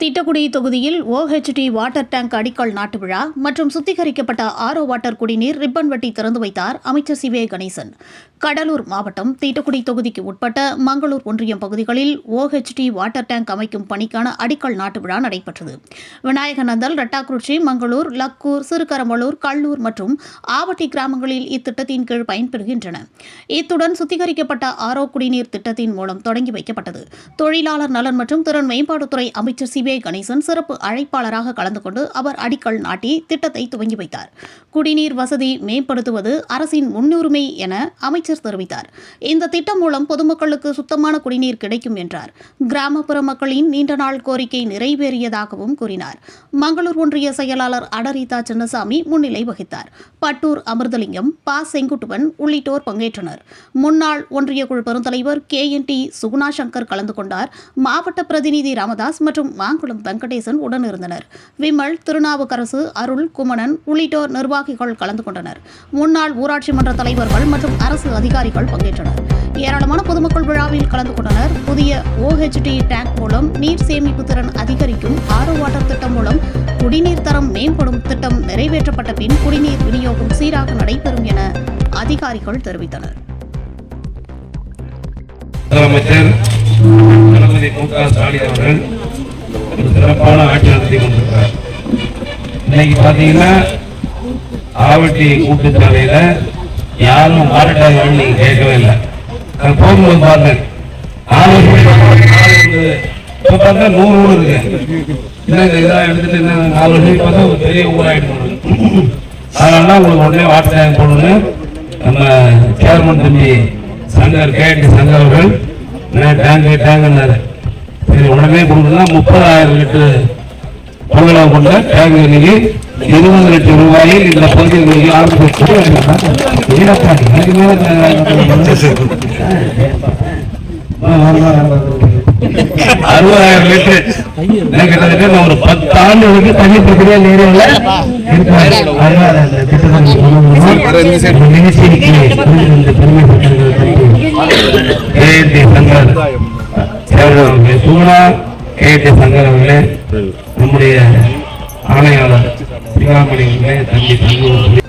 திட்டக்குடி தொகுதியில் OHD water tank அடிக்கல் நாட்டு விழா மற்றும் சுத்திகரிக்கப்பட்ட ஆரோ வாட்டர் குடிநீர் ரிப்பன் வெட்டி திறந்து வைத்தார் அமைச்சர் சிவே கணேசன். கடலூர் மாவட்டம் தீட்டக்குடி தொகுதிக்கு உட்பட்ட மங்களூர் ஒன்றியம் பகுதிகளில் ஓஹெச்டி வாட்டர் டேங்க் அமைக்கும் பணிக்கான அடிக்கல் நாட்டு விழா நடைபெற்றது. விநாயகநந்தல் ரெட்டாக்குறிச்சி மங்களூர் லக்கூர் சிறுகரமலூர் கல்லூர் மற்றும் ஆவட்டி கிராமங்களில் இத்திட்டத்தின் கீழ் பயன்பெறுகின்றன. இத்துடன் சுத்திகரிக்கப்பட்ட ஆரோ குடிநீர் திட்டத்தின் மூலம் தொடங்கி வைக்கப்பட்டது. தொழிலாளர் நலன் மற்றும் திறன் மேம்பாட்டுத்துறை அமைச்சர் சி சிவே கணேசன் சிறப்பு அழைப்பாளராக கலந்து கொண்டு அவர் அடிக்கல் நாட்டி திட்டத்தை துவங்கி வைத்தார். குடிநீர் வசதி மேம்படுத்துவது அரசின் முன்னுரிமை என அமைச்சர் தெரிவித்தார். இந்த திட்டம் மூலம் பொதுமக்களுக்கு சுத்தமான குடிநீர் கிடைக்கும் என்றார். கிராமப்புற மக்களின் நீண்ட நாள் கோரிக்கை நிறைவேறியதாகவும் கூறினார். மங்களூர் ஒன்றிய செயலாளர் அடரிதா சின்னசாமி முன்னிலை வகித்தார். பட்டூர் அமிர்தலிங்கம் ப செங்குட்டுவன் உள்ளிட்டோர் பங்கேற்றனர். முன்னாள் ஒன்றிய குழு பெருந்தலைவர் K N D Suguna Shankar கலந்து கொண்டார். மாவட்ட பிரதிநிதி ராமதாஸ் மற்றும் மாங்குளம் வெங்கடேசன் உடனிருந்தனர். விமல் திருநாவுக்கரசு அருள் குமணன் உள்ளிட்டோர் நிர்வாகிகள் கலந்து கொண்டனர். முன்னாள் ஊராட்சி மன்ற தலைவர்கள் மற்றும் அரசு அதிகாரிகள் பங்கேற்றனர். ஏராளமான பொதுமக்கள் விழாவில் கலந்து கொண்டனர். புதிய ஓஹெச்டி டேங்க் மூலம் நீர் சேமிப்பு திறன் அதிகரிக்கும் ஆறு வாட்டர் திட்டம் மூலம் குடிநீர் தரம் மேம்படும் திட்டம் நிறைவேற்றப்பட்ட பின் குடிநீர் விநியோகம் சீராக நடைபெறும் என அதிகாரிகள் தெரிவித்தனர். முதலமைச்சர் தளபதி மு க ஸ்டாலின் அவர்கள் ஒரு சிறப்பான ஆட்சி நடத்தி கொண்டிருக்கிறார். இன்னைக்கு பாத்தீங்கன்னா ஆவட்டி கூட்டுச்சாலையில யாரும் மாரட்டாங்க நீங்க கேட்கவே இல்லை. நான் போகும்போது பார்த்தேன் நானூறு வீடு, பார்த்தா நூறு ஊர் இருக்கு. இன்னும் இந்த இதெல்லாம் எடுத்துட்டு இன்னும் நாலு வருஷம் பார்த்தா ஒரு பெரிய ஊராயிடும் அதனால உங்களுக்கு உடனே வாட்டர் டேங்க் போடணும்னு நம்ம சேர்மன் தம்பி சங்கர் கேட்டு சங்கர் அவர்கள் என்ன டேங்கு டேங்குன்னாரு. சரி உடனே கொடுக்கணும்னா முப்பதாயிரம் லிட்டர் கொள்ளளவு கொண்ட டேங்கு இன்னைக்கு இருபது லட்சம் ரூபாயில் இந்த பகுதியில் அறுபதாயிரம் லிட்டர். கிட்டத்தட்ட ஒரு பத்து ஆண்டுகளுக்கு தண்ணி பிரச்சனையா நேரில் ஏஎன்டி சங்கர். சேர்ந்தவர்களே சூனா சங்கர் அவர்களே நம்முடைய ஆணையாளர் சிகாமணி அவர்களே தம்பி தங்கி